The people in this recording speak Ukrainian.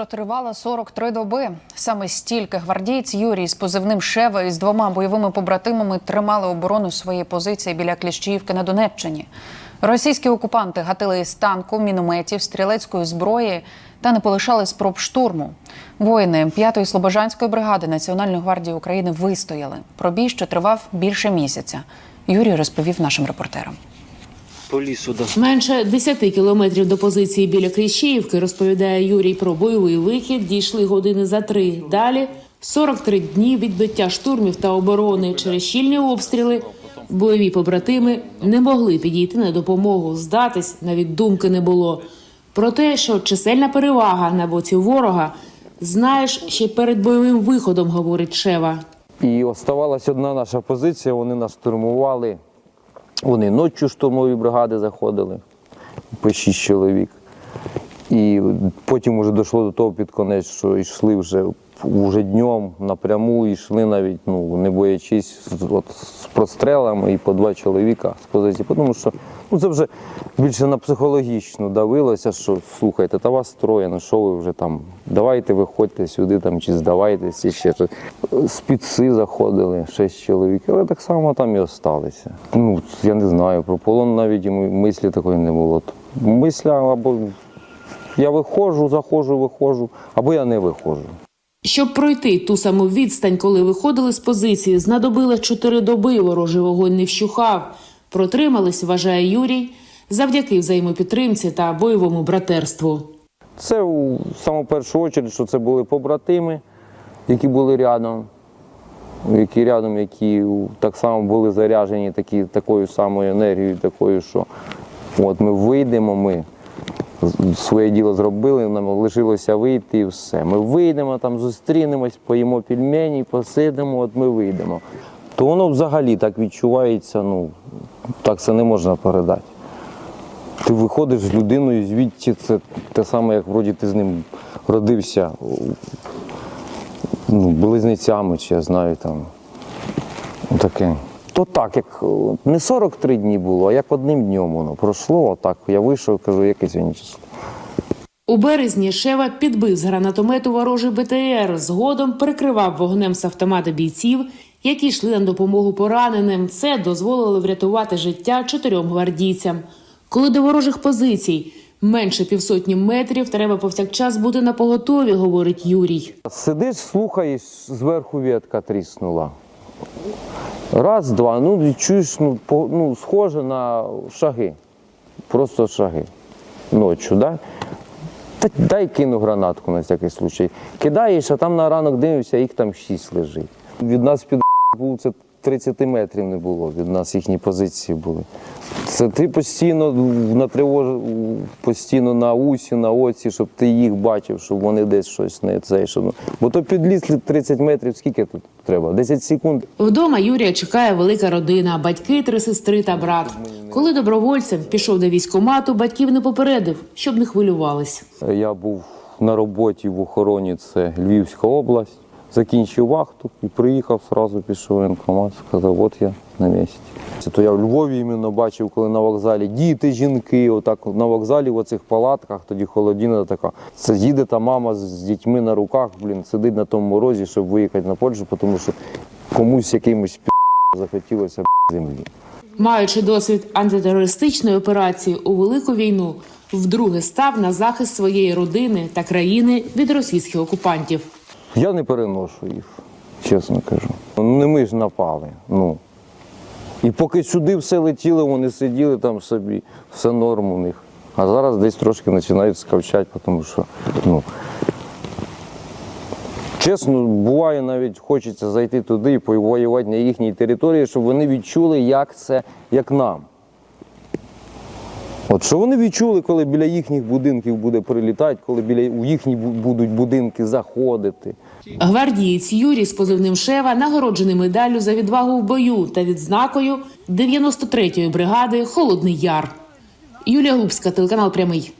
що тривала 43 доби. Саме стільки гвардієць Юрій з позивним Шева із двома бойовими побратимами тримали оборону своєї позиції біля Кліщіївки на Донеччині. Російські окупанти гатили із танку, мінометів, стрілецької зброї та не полишали спроб штурму. Воїни 5-ї Слобожанської бригади Національної гвардії України вистояли. Про бій, що тривав більше місяця. Юрій розповів нашим репортерам. По лісу, да. Менше 10 кілометрів до позиції біля Кліщіївки, розповідає Юрій про бойовий вихід. Дійшли години за три. Далі 43 дні відбиття штурмів та оборони через щільні обстріли. Бойові побратими не могли підійти на допомогу. Здатись навіть думки не було. Про те, що чисельна перевага на боці ворога, знаєш ще перед бойовим виходом, говорить Шева. І оставалась одна наша позиція, вони нас штурмували. Вони ночі штурмові бригади заходили по шість чоловік. І потім вже дійшло до того під конець, що йшли вже, вже днем напряму, йшли навіть, ну, не боячись от, з прострелами і по два чоловіка з позиції. Тому що ну, це вже більше на психологічно давилося, що слухайте, та вас троє, ну що ви вже там, давайте виходьте сюди там, чи здавайтесь, і ще щось. З заходили шість чоловік, але так само там і осталися. Ну, я не знаю, про полон навіть і мислі такої не було. Мисля або я виходжу, заходжу, виходжу, або я не виходжу. Щоб пройти ту саму відстань, коли виходили з позиції, знадобилось чотири доби. Ворожий вогонь не вщухав. Протримались, вважає Юрій, завдяки взаємопідтримці та бойовому братерству. Це у саму першу чергу, що це були побратими, які були рядом, які рядом, які так само були заряджені такі, такою самою енергією, такою, що от ми вийдемо, ми своє діло зробили, нам лишилося вийти і все. Ми вийдемо, там зустрінемось, поїмо пельмені, посидимо, от ми вийдемо. То воно взагалі так відчувається, ну так це не можна передати. Ти виходиш з людиною звідти, це те саме, як вроді ти з ним родився ну, близнецями, чи я знаю там. Таке. То так, як о, не 43 дні було, а як одним днем воно пройшло. Отак. Я вийшов, кажу, яке сьогодні число. У березні Шева підбив з гранатомету ворожий БТР. Згодом прикривав вогнем з автомата бійців, які йшли на допомогу пораненим. Це дозволило врятувати життя чотирьом гвардійцям. Коли до ворожих позицій менше півсотні метрів, треба повсякчас бути на поготові, говорить Юрій. Сидиш, слухаєш, зверху ветка тріснула. Раз, два, ну і чуєш, ну, по, ну, схоже на шаги. Просто шаги. Ночі, да? Та дай кину гранатку на всякий случай. Кидаєш, а там на ранок дивишся, їх там шість лежить. Від нас під був це 30 метрів не було, від нас їхні позиції були. Це ти постійно на тривож, постійно на усі, на оці, щоб ти їх бачив, щоб вони десь щось не це. Щоб... Бо то підліз 30 метрів, скільки тут треба? 10 секунд. Вдома Юрія чекає велика родина, батьки, три сестри та брат. Коли добровольцем пішов до військкомату, батьків не попередив, щоб не хвилювались. Я був на роботі в охороні, це Львівська область. Закінчив вахту і приїхав, одразу пішов в воєнкомат, сказав, от я на місці. Це то я в Львові іменно бачив, коли на вокзалі діти, жінки, отак на вокзалі в оцих палатках, тоді холодіна така. Це їде та мама з дітьми на руках, блін, сидить на тому морозі, щоб виїхати на Польщу, тому що комусь якимось захотілося землі. Маючи досвід антитерористичної операції у велику війну, вдруге став на захист своєї родини та країни від російських окупантів. Я не переношу їх, чесно кажу. Не ми ж напали. Ну. І поки сюди все летіло, вони сиділи там собі, все норм у них. А зараз десь трошки починають скавчати, тому що, ну. Чесно, буває, навіть хочеться зайти туди і повоювати на їхній території, щоб вони відчули, як це, як нам. От що вони відчули, коли біля їхніх будинків буде прилітати, коли біля у їхні будуть будинки заходити. Гвардієць Юрій з позивним Шева нагороджений медаллю за відвагу в бою та відзнакою 93-ї бригади Холодний Яр. Юлія Губська, телеканал Прямий.